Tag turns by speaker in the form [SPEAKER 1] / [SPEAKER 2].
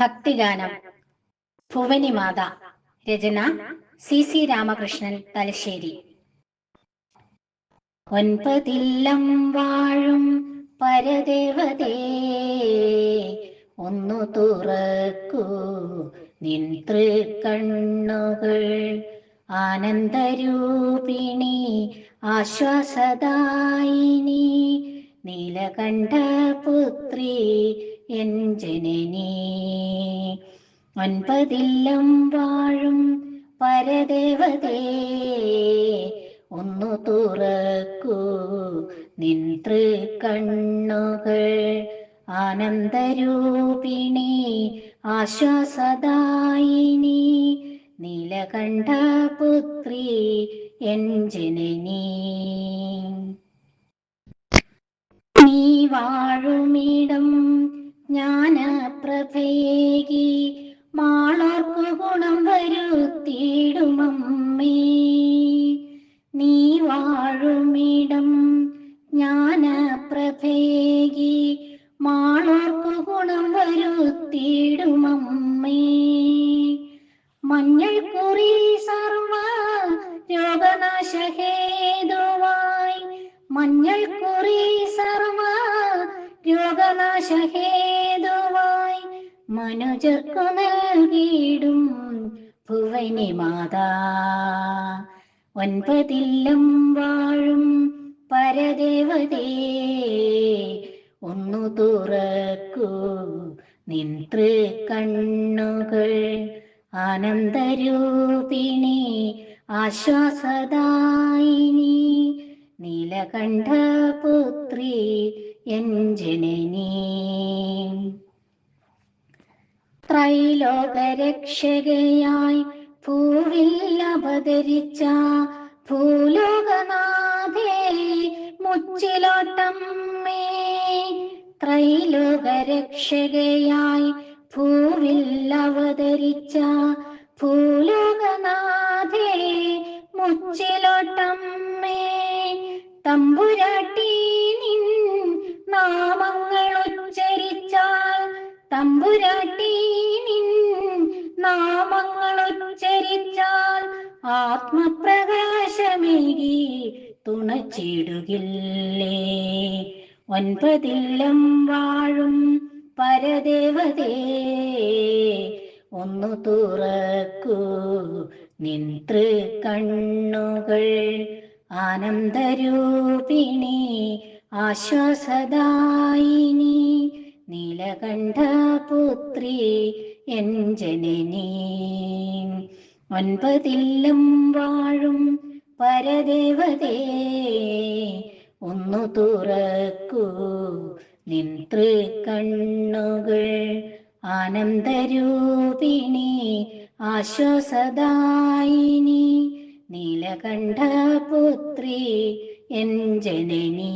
[SPEAKER 1] ഭക്തിഗാനം. ഭുവനിമാത രചന C C Ramakrishnan Thalassery. ഒൻപതില്ലം വാഴും പരദേവതേ ഒന്നു തുറക്കൂ നിൻ തൃക്കണ്ണുകൾ. ആനന്ദരൂപിണി ആശ്വാസദായിനി നീലകണ്ഠ പുത്രി എൻ ഒൻപതില്ലം വാഴും പരദേവതേ. ഒന്നു തുറക്കൂ നിൻ തൃക്കണ്ണുകൾ. ആനന്ദരൂപിണി ആശ്വാസദായിനി നീലകണ്ഠ പുത്രി എൻ ജനനീ നീ വാഴുമിടം മഞ്ഞൾ കുറി സർവ രോഗനാശഹേതുവായി മനുജർക്കു നൽകിയിടും ഭുവനി മാതാ. ഒൻപതില്ലം വാഴും പരദേവതേ ഒന്നു തുറക്കൂ നിൻ കണ്ണുകൾ. ആനന്ദരൂപിണി ആശ്വാസദായിനി. നീലകണ്ഠ എഞ്ജനീ ത്രൈലോകരക്ഷകയായി ഭൂവിൽ അവതരിച്ച ഭൂലോകനാഥേ മുച്ചിലോട്ടമ്മേ ത്രൈലോകരക്ഷകയായി ഭൂവിൽ അവതരിച്ച തമ്പുരാട്ടി നിൻ നാമങ്ങൾ ഉച്ചരിച്ചാൽ തമ്പുരാട്ടി നിൻ നാമങ്ങൾ ഉച്ചരിച്ചാൽ ആത്മപ്രകാശമേകി തുണച്ചിടുകില്ലേ. ഒൻപതില്ലം വാഴും പരദേവതേ ഒന്നു തുറക്കൂ നിൻ തൃക്കണ്ണുകൾ ആനന്ദരൂപിണി ആശ്വാസദായിനി നീലകണ്ഠ പുത്രി എൻ ജനനി ഒൻപതില്ലം വാഴും പരദേവതേ ഒന്നു തുറക്കൂ നിൻ തൃക്കണ്ണുകൾ. ആനന്ദരൂപിണി ആശ്വാസദായിനി നീലകണ്ഠ പുത്രി എൻ ജനനീ